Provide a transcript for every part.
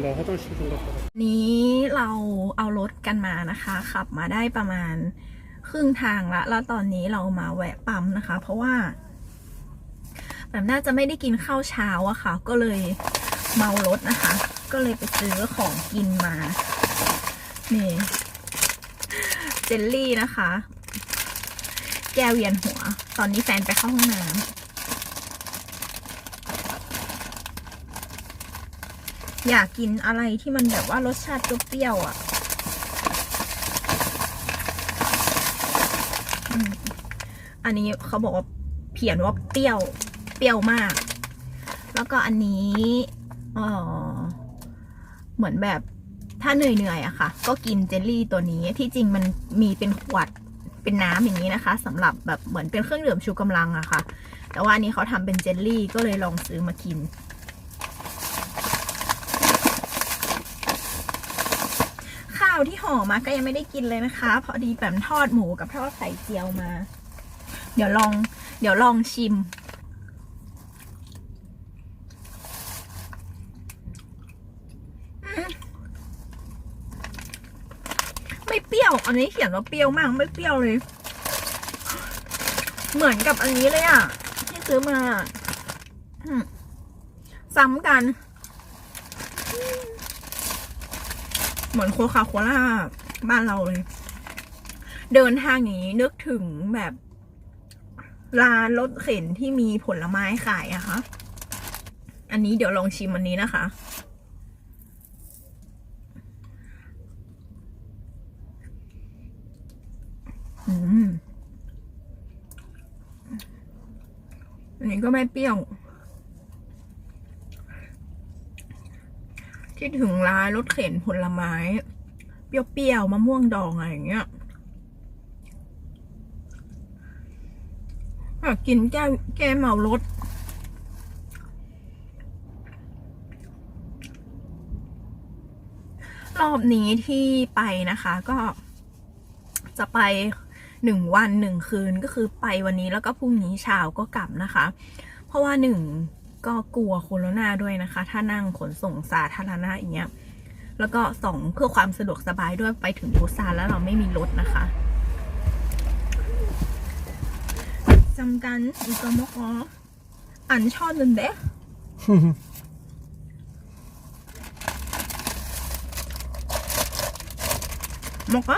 가위가 있어. 잠깐 나 화장실 좀 갔다 와. นี้เราเอารถกันมานะคะ ขับมาได้ประมาณครึ่งทางละ แล้วตอนนี้เรามาแวะปั๊มนะคะ เพราะว่าแบบน่าจะไม่ได้กินข้าวเช้าอะค่ะ ก็เลยเมารถนะคะ ก็เลยไปซื้อของกินมา นี่ เจลลี่นะคะ แก้เวียนหัว ตอนนี้แฟนไปเข้าห้องน้ำ อยากกินอะไรที่มันแบบว่ารสชาติเปรี้ยวๆอะอันนี้เขาบอกว่าเขียนว่าเปรี้ยว เปรี้ยวมาก แล้วก็อันนี้เออเหมือนแบบถ้าเหนื่อยๆอะค่ะ ก็กินเจลลี่ตัวนี้ที่จริงมันมีเป็นขวดเป็นน้ำอย่างนี้นะคะสำหรับแบบเหมือนเป็นเครื่องดื่มชูกำลังอะค่ะ แต่ว่าอันนี้เขาทำเป็นเจลลี่ก็เลยลองซื้อมากิน ข้าวที่ห่อมาก็ยังไม่ได้กินเลยนะคะ พอดีแปมทอดหมูกับทอดไข่เจียวมา เดี๋ยวลอง เดี๋ยวลองชิม ไม่เปรี้ยว อันนี้เขียนว่าเปรี้ยวมากไม่เปรี้ยวเลย เหมือนกับอันนี้เลยอะ ที่ซื้อมาซ้ำกัน เหมือนโคคาโคล่าบ้านเราเลย เดินทางอย่างนี้นึกถึงแบบร้านรถเข็นที่มีผลไม้ขายอะคะ อันนี้เดี๋ยวลองชิมอันนี้นะคะ อืมอันนี้ก็ไม่เปรี้ยว คิดถึงร้านรถเข็นผลไม้ เปรี้ยวๆมะม่วงดองอะไรอย่างเงี้ยอยากกินแก้แก้เมารถรอบนี้ที่ไปนะคะ ก็จะไปหนึ่งวันหนึ่งคืนก็คือไปวันนี้แล้วก็พรุ่งนี้เช้าก็กลับนะคะ เพราะว่าหนึ่ง ก็กลัวโคโรนาด้วยนะคะ ถ้านั่งขนส่งสาธารณะอย่างเงี้ย แล้วก็สองเพื่อความสะดวกสบายด้วยไปถึงบูซานแล้วเราไม่มีรถนะคะจำกันอีกมกออันชอบนึงเด้มกอ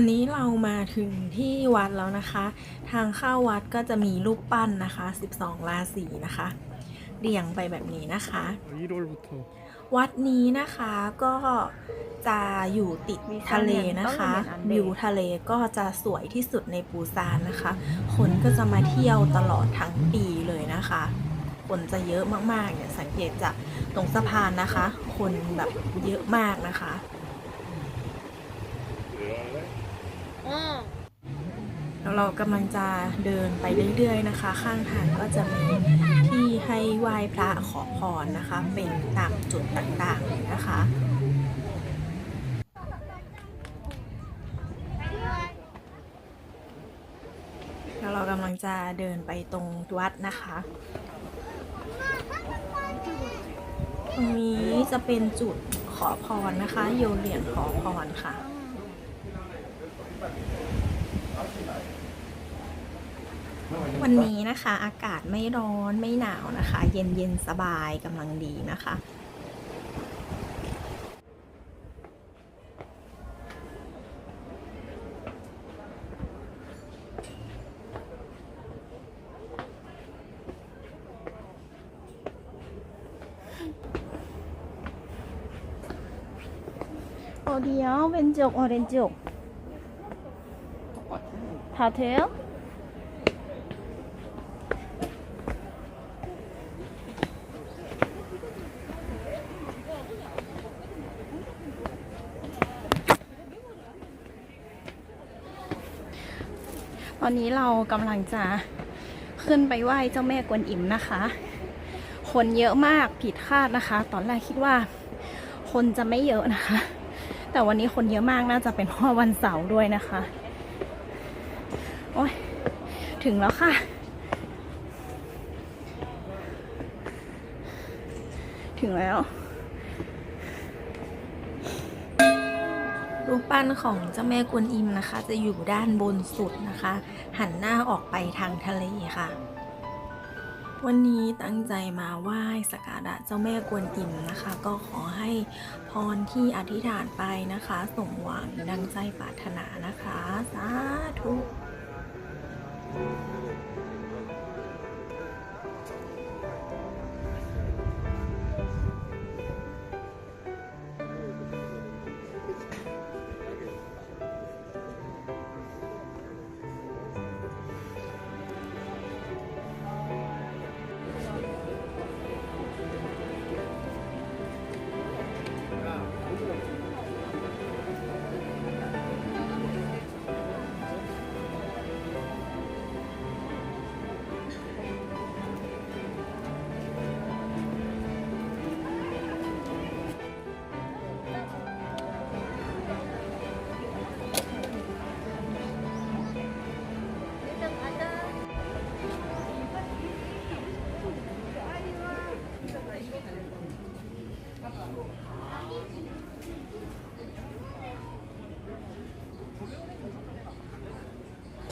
ันนี้เรามาถึงที่วัดแล้วนะคะ ทางเข้าวัดก็จะมีรูปปั้นนะคะ 12 ราศีนะคะ เรียงไปแบบนี้นะคะ วัดนี้นะคะก็จะอยู่ติดทะเลนะคะวิวทะเลก็จะสวยที่สุดในปูซานนะคะ คนก็จะมาเที่ยวตลอดทั้งปีเลยนะคะ คนจะเยอะมากๆเนี่ยสังเกตจากตรงสะพานนะคะ คนแบบเยอะมากนะคะ เรากำลังจะเดินไปเรื่อย ๆ นะคะ ข้างทางก็จะมีที่ให้ไหว้พระขอพรนะคะ เป็นตามจุดต่างๆนะคะแล้วเรากำลังจะเดินไปตรงวัดนะคะ ตรงนี้จะเป็นจุดขอพรนะคะ โยนเหรียญขอพรค่ะ วันนี้นะคะ อากาศไม่ร้อนไม่หนาวนะคะ เย็นเย็นๆสบายกำลังดีนะคะ 어디야? 왼쪽, 오른쪽. 다 돼요? อนนี้เรากำลังจะขึ้นไปไหว้เจ้าแม่กวนอิมนะคะ คนเยอะมากผิดคาดนะคะ ตอนแรกคิดว่า คนจะไม่เยอะนะคะ แต่วันนี้คนเยอะมากน่าจะเป็นเพราะวันเสาร์ด้วยนะคะ โอ้ยถึงแล้วค่ะ ถึงแล้ว รูปปั้นของเจ้าแม่กวนอิมนะคะ จะอยู่ด้านบนสุดนะคะ หันหน้าออกไปทางทะเลค่ะ วันนี้ตั้งใจมาไหว้สักการะเจ้าแม่กวนอิมนะคะ ก็ขอให้พรที่อธิษฐานไปนะคะสมหวังดังใจปรารถนานะคะ สาธุ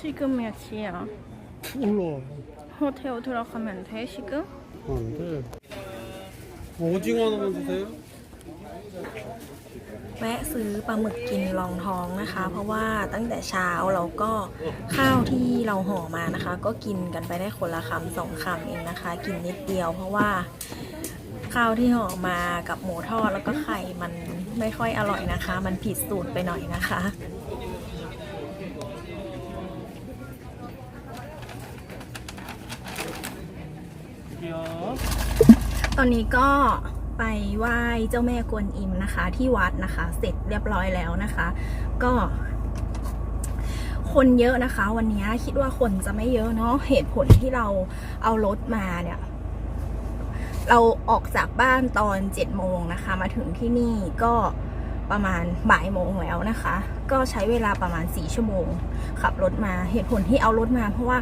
지금 몇 시야? 몰라. 호텔 들어가면 돼 지금? 안 돼. 오징어 하나만 주세요. แวะซื้อปลาหมึกกินรองท้องนะคะ เพราะว่าตั้งแต่เช้าเราก็ข้าวที่เราห่อมานะคะ ก็กินกันไปได้คนละคำสองคำเองนะคะ กินนิดเดียว เพราะว่าข้าวที่ห่อมากับหมูทอดแล้วก็ไข่มันไม่ค่อยอร่อยนะคะ มันผิดสูตรไปหน่อยนะคะ ตอนนี้ก็ไปไหว้เจ้าแม่กวนอิมนะคะ ที่วัดนะคะ เสร็จเรียบร้อยแล้วนะคะ ก็ คนเยอะนะคะ วันนี้คิดว่าคนจะไม่เยอะเนาะเหตุผลที่เราเอารถมาเนี่ยเราออกจากบ้านตอนเจ็ดโมงนะคะ มาถึงที่นี่ก็ประมาณบ่ายโมงแล้วนะคะ ก็ใช้เวลาประมาณสี่ชั่วโมง ขับรถมาเหตุผลที่เอารถมา เพราะว่า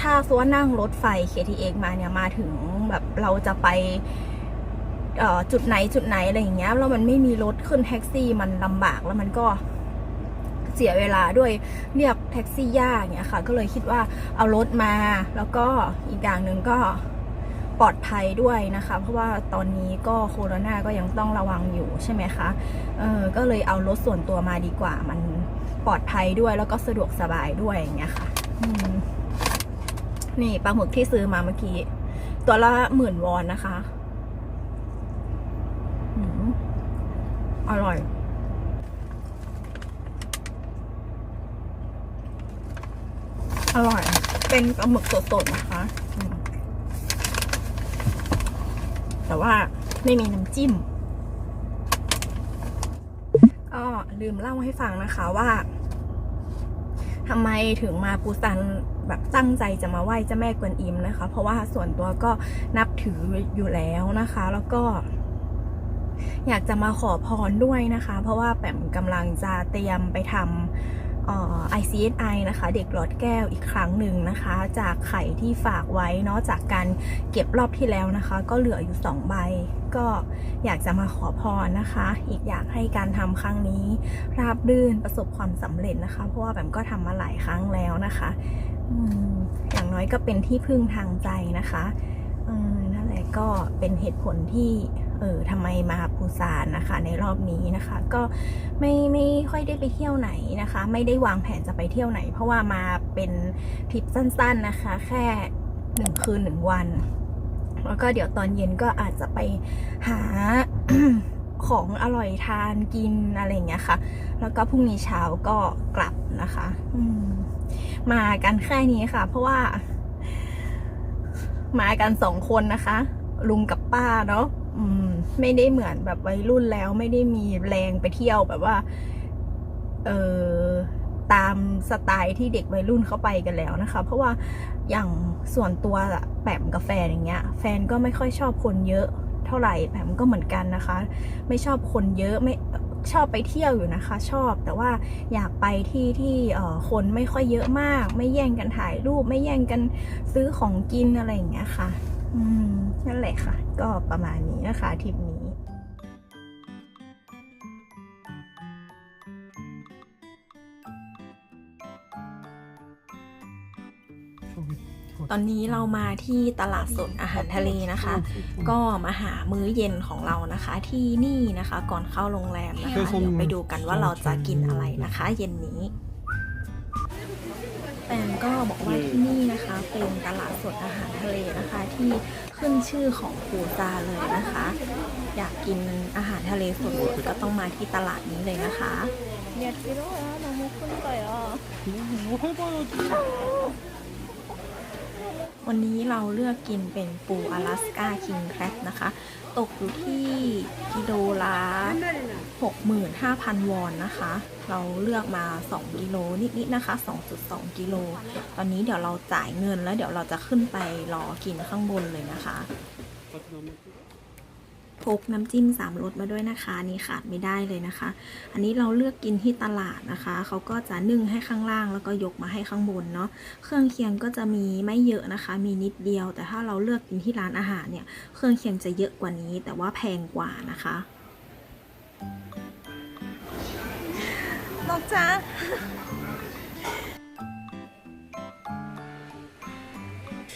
ถ้าสมมุติว่านั่งรถไฟ KTX มาเนี่ยมาถึงแบบเราจะไปจุดไหนจุดไหนอะไรอย่างเงี้ยแล้วมันไม่มีรถขึ้นแท็กซี่มันลำบากแล้วมันก็เสียเวลาด้วยเรียกแท็กซี่ยากเงี้ยค่ะ ก็เลยคิดว่าเอารถมา แล้วก็อีกอย่างหนึ่งก็ปลอดภัยด้วยนะคะ เพราะว่าตอนนี้ก็โควิดก็ยังต้องระวังอยู่ใช่ไหมคะเออก็เลยเอารถส่วนตัวมาดีกว่า มันปลอดภัยด้วยแล้วก็สะดวกสบายด้วยอย่างเงี้ยค่ะ อืม นี่ปลาหมึกที่ซื้อมาเมื่อกี้ ตัวละหมื่นวอนนะคะอร่อย อร่อย เป็นปลาหมึกสดๆนะคะ แต่ว่าไม่มีน้ำจิ้ม ก็ลืมเล่าให้ฟังนะคะว่าทำไมถึงมาปูซัน แบบตั้งใจจะมาไหว้เจ้าแม่กวนอิมนะคะ เพราะว่าส่วนตัวก็นับถืออยู่แล้วนะคะ แล้วก็อยากจะมาขอพรด้วยนะคะ เพราะว่าแปมกำลังจะเตรียมไปทำเอ่อ ICSI นะคะ เด็กหลอดแก้วอีกครั้งหนึ่งนะคะ จากไข่ที่ฝากไว้เนาะจากการเก็บรอบที่แล้วนะคะ ก็เหลืออยู่สองใบ ก็อยากจะมาขอพรนะคะ อีกอยากให้การทำครั้งนี้ ราบรื่นประสบความสำเร็จนะคะ เพราะว่าแบมก็ทำมาหลายครั้งแล้วนะคะ อย่างน้อยก็เป็นที่พึ่งทางใจนะคะนั่นแหละก็เป็นเหตุผลที่เออทำไมมาปูซานนะคะ ในรอบนี้นะคะ ก็ไม่ไม่ค่อยได้ไปเที่ยวไหนนะคะ ไม่ได้วางแผนจะไปเที่ยวไหน เพราะว่ามาเป็นทริปสั้น ๆนะคะ แค่หนึ่งคืนหนึ่งวันแล้วก็เดี๋ยวตอนเย็นก็อาจจะไปหาของอร่อยทานกินอะไรอย่างเงี้ยค่ะ แล้วก็พรุ่งนี้เช้าก็กลับนะคะ อืม มากันแค่นี้ค่ะ เพราะว่า มากันสองคนนะคะ ลุงกับป้าเนาะอืม ไม่ได้เหมือนแบบวัยรุ่นแล้ว ไม่ได้มีแรงไปเที่ยวแบบว่า เออตามสไตล์ที่เด็กวัยรุ่นเขาไปกันแล้วนะคะ เพราะว่าอย่างส่วนตัวแปมกับแฟนอย่างเงี้ย แฟนก็ไม่ค่อยชอบคนเยอะเท่าไหร่แปมก็เหมือนกันนะคะ ไม่ชอบคนเยอะไม่ ชอบไปเที่ยวอยู่นะคะ ชอบแต่ว่าอยากไปที่ที่คนไม่ค่อยเยอะมาก ไม่แย่งกันถ่ายรูป ไม่แย่งกันซื้อของกินอะไรอย่างเงี้ยค่ะ อืมนั่นแหละค่ะ ก็ประมาณนี้นะคะทริปนี้ ตอนนี้เรามาที่ตลาดสดอาหารทะเลนะคะ ก็มาหามื้อเย็นของเรานะคะ ที่นี่นะคะก่อนเข้าโรงแรมนะคะเดี๋ยวไปดูกันว่าเราจะกินอะไรนะคะ เย็นนี้แตงก็บอกว่าที่นี่นะคะเป็นตลาดสดอาหารทะเลนะคะ ที่ขึ้นชื่อของปูตาเลยนะคะ อยากกินอาหารทะเลสดก็ต้องมาที่ตลาดนี้เลยนะคะ วันนี้เราเลือกกินเป็นปูอลาสกาคิงแครปนะคะ ตกอยู่ที่กิโลละ65,000 วอนนะคะ เราเลือกมา 2 กิโลนิดๆนะคะ 2.2 กิโล ตอนนี้เดี๋ยวเราจ่ายเงินแล้วเดี๋ยวเราจะขึ้นไปรอกินข้างบนเลยนะคะ พกน้ำจิ้มสามรสมาด้วยนะคะนี่ขาดไม่ได้เลยนะคะ อันนี้เราเลือกกินที่ตลาดนะคะเขาก็จะนึ่งให้ข้างล่างแล้วก็ยกมาให้ข้างบนเนาะเครื่องเคียงก็จะมีไม่เยอะนะคะ มีนิดเดียว แต่ถ้าเราเลือกกินที่ร้านอาหารเนี่ยเครื่องเคียงจะเยอะกว่านี้ แต่ว่าแพงกว่านะคะนอกจ้า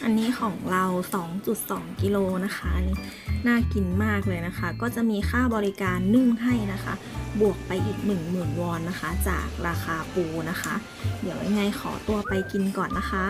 อันนี้ของเรา 2.2 กิโลนะคะ น่ากินมากเลยนะคะ ก็จะมีค่าบริการนึ่งให้นะคะ บวกไปอีก 10,000 วอนนะคะ จากราคาปูนะคะ เดี๋ยวยังไงขอตัวไปกินก่อนนะคะ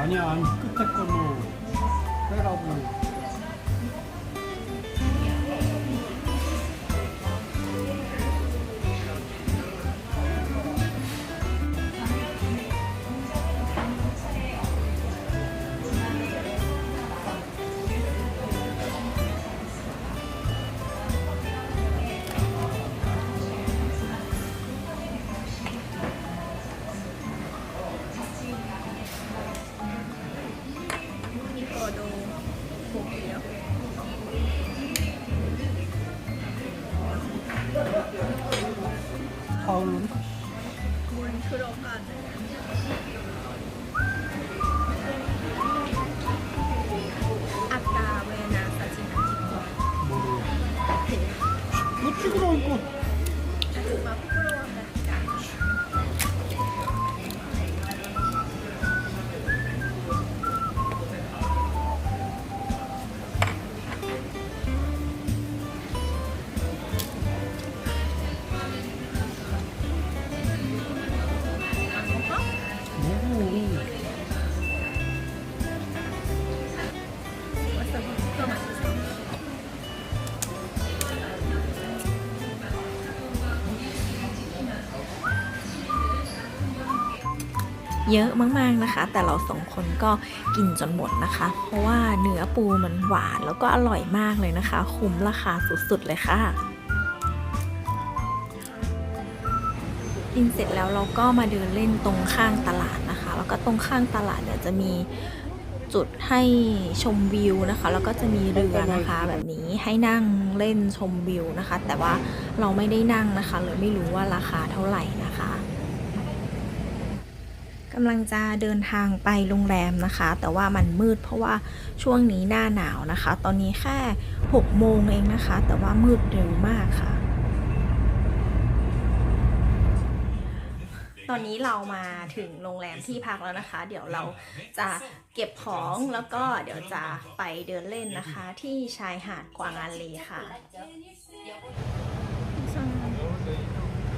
아니야, 아니, 끝에 걸로 빼라고. 가을로는 물 들어가네. 아까 왜 나 사진 안 찍고? 뭐 찍으라니까. เยอะมากๆนะคะ แต่เราสองคนก็กินจนหมดนะคะ เพราะว่าเนื้อปูมันหวานแล้วก็อร่อยมากเลยนะคะ คุ้มราคาสุดๆเลยค่ะ กินเสร็จแล้วเราก็มาเดินเล่นตรงข้างตลาดนะคะ แล้วก็ตรงข้างตลาดเนี่ยจะมีจุดให้ชมวิวนะคะ แล้วก็จะมีเรือนะคะ แบบนี้ให้นั่งเล่นชมวิวนะคะ แต่ว่าเราไม่ได้นั่งนะคะเลยไม่รู้ว่าราคาเท่าไหร่นะคะ กำลังจะเดินทางไปโรงแรมนะคะ แต่ว่ามันมืดเพราะว่าช่วงนี้หน้าหนาวนะคะ ตอนนี้แค่6โมงเองนะคะ แต่ว่ามืดเร็วมากค่ะ ตอนนี้เรามาถึงโรงแรมที่พักแล้วนะคะ เดี๋ยวเราจะเก็บของแล้วก็เดี๋ยวจะไปเดินเล่นนะคะ ที่ชายหาดกวางอันเลค่ะ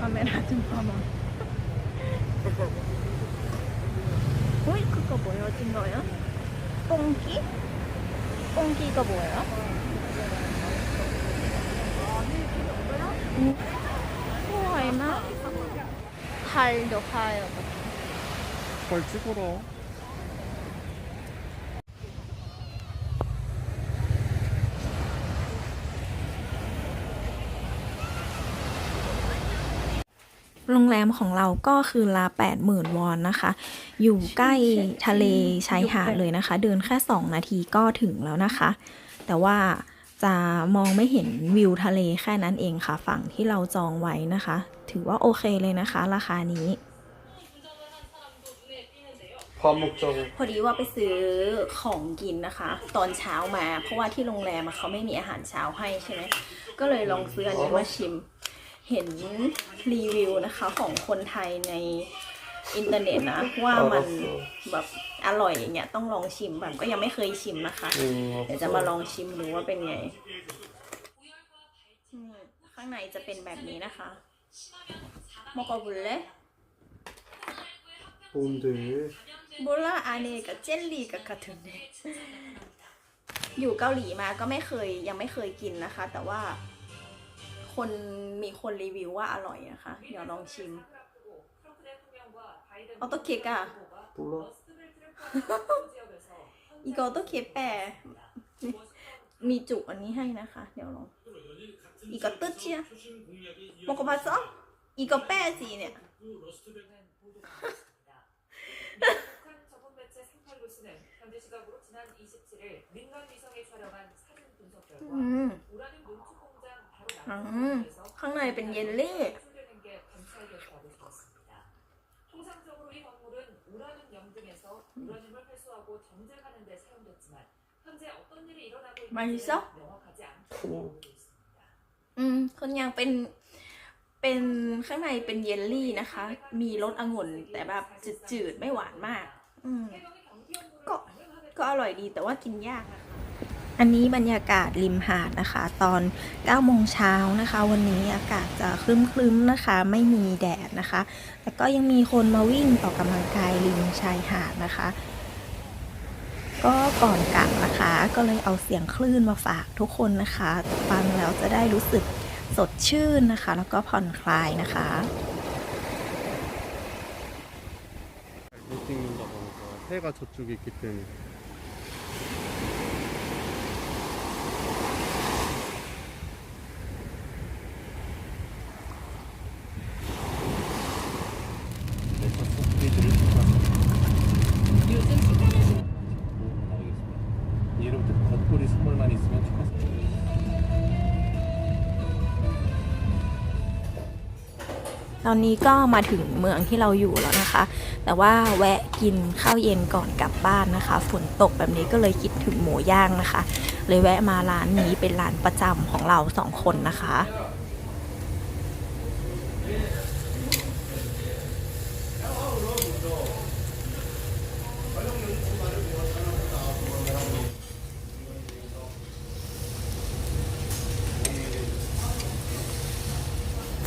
カメラ順番。 그거 뭐예요? 진 거예요? 뽕기? 뽕기가 뭐예요? 음. 우와 얼마? 달도 파요. 걸 찍어라. โรงแรมของเราก็คือละ80,000 วอนนะคะ อยู่ใกล้ทะเลชายหาดเลยนะคะ เดินแค่ 2 นาทีก็ถึงแล้วนะคะ แต่ว่าจะมองไม่เห็นวิวทะเลแค่นั้นเองค่ะ ฝั่งที่เราจองไว้นะคะ ถือว่าโอเคเลยนะคะ ราคานี้ ควมุกจงพอดีว่าไปซื้อของกินนะคะ ตอนเช้ามา เพราะว่าที่โรงแรมเขาไม่มีอาหารเช้าให้ใช่ไหมก็เลยลองซื้ออันนี้มาชิม เห็นรีวิวนะคะของคนไทยในอินเทอร์เน็ตนะ ว่ามันแบบอร่อยอย่างเงี้ยต้องลองชิมแบบก็ยังไม่เคยชิมนะคะ เดี๋ยวจะมาลองชิมดูว่าเป็นไงอืมข้างในจะเป็นแบบนี้นะคะมอกบุลเล่뭔 데? โบล่าอาเนกับเจลลี่กับคาเทนเนอยู่เกาหลีมาก็ไม่เคยยังไม่เคยกินนะคะ แต่ว่า คนมีคนรีวิวว่าอร่อยนะคะ เดี๋ยวลองชิมออโต้เคกอะปุ๊บอีกออโต้เคแปะมีจุอันนี้ให้นะคะ เดี๋ยวลองอีกอตึ๊ดเชียมกบัสออีกอแปะสีเนี่ยอืม ข้างในเป็นเยลลี่มาดิซอกอืมคนยังเป็น เป็นข้างในเป็นเยลลี่นะคะ มีรสองุ่นแต่แบบจืดๆ ไม่หวานมาก อืมก็ ก็อร่อยดีแต่ว่ากินยากนะ อันนี้บรรยากาศริมหาดนะคะ ตอน9โมงเช้านะคะ วันนี้อากาศจะครึ้มๆนะคะ ไม่มีแดดนะคะ แต่ก็ยังมีคนมาวิ่งต่อกำลังกายริมชายหาดนะคะ ก็ก่อนกลับนะคะ ก็เลยเอาเสียงคลื่นมาฝากทุกคนนะคะ ฟังแล้วจะได้รู้สึกสดชื่นนะคะ แล้วก็ผ่อนคลายนะคะ 못 찍는다 보니까 해가 저쪽에 있기 때문에. อนนี้ก็มาถึงเมืองที่เราอยู่แล้วนะคะ แต่ว่าแวะกินข้าวเย็นก่อนกลับบ้านนะคะ ฝนตกแบบนี้ก็เลยคิดถึงหมูย่างนะคะ เลยแวะมาร้านนี้เป็นร้านประจำของเราสองคนนะคะ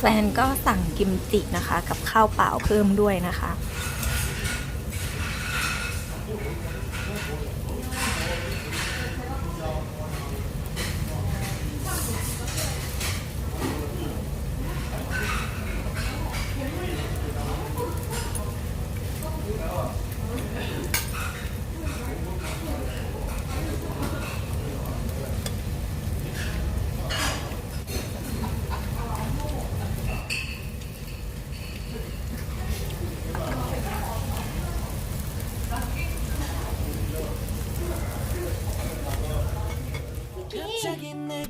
แฟนก็สั่งกิมจินะคะ กับข้าวเปล่าเพิ่มด้วยนะคะ